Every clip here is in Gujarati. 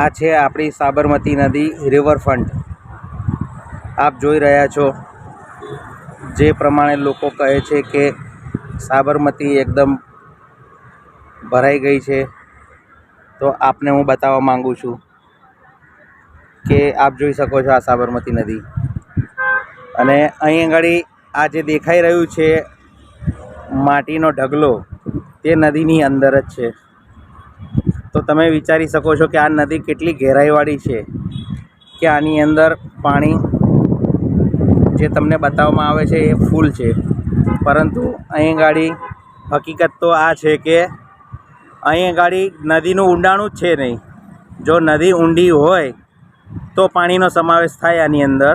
આ છે આપણી સાબરમતી નદી રિવરફ્રન્ટ આપ જોઈ રહ્યા છો જે પ્રમાણે લોકો કહે છે કે સાબરમતી એકદમ ભરાઈ ગઈ છે. તો આપને હું બતાવવા માગું છું કે આપ જોઈ શકો છો આ સાબરમતી નદી. અને અહીં આગળ આ જે દેખાઈ રહ્યું છે, માટીનો ઢગલો, તે નદીની અંદર જ છે. તો તમે વિચારી શકો છો કે આ નદી કેટલી ગહેરાઈવાળી છે કે આની અંદર પાણી જે તમને બતાવવામાં આવે છે એ ફૂલ છે. પરંતુ અહીં ગાડી હકીકત તો આ છે કે અહીં ગાડી નદીનું ઊંડાણું જ છે નહીં. જો નદી ઊંડી હોય તો પાણીનો સમાવેશ થાય આની અંદર.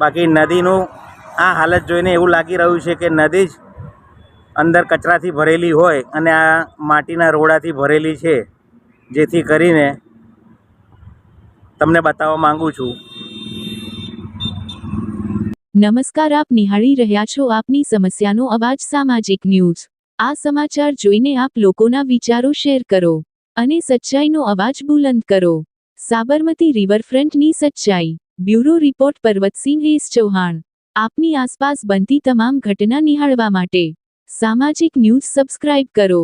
બાકી નદીનું આ હાલત જોઈને એવું લાગી રહ્યું છે કે નદી જ અંદર કચરાથી ભરેલી હોય અને આ માટીના રોડાથી ભરેલી છે. જેથી કરીને તમને બતાવવા માંગુ છું. નમસ્કાર, આપ નિહાળી રહ્યા છો આપની સમસ્યાનો અવાજ સામાજિક ન્યૂઝ. આ સમાચાર જોઈને આપ લોકોના વિચારો શેર કરો અને સચ્ચાઈનો અવાજ બુલંદ કરો. સાબરમતી રિવરફ્રન્ટની સચ્ચાઈ. Bureau report Parvatsinh S Chauhan. આપની આસપાસ બનતી તમામ ઘટના નિહાળવા માટે સામાજિક ન્યૂઝ સબસ્ક્રાઇબ કરો.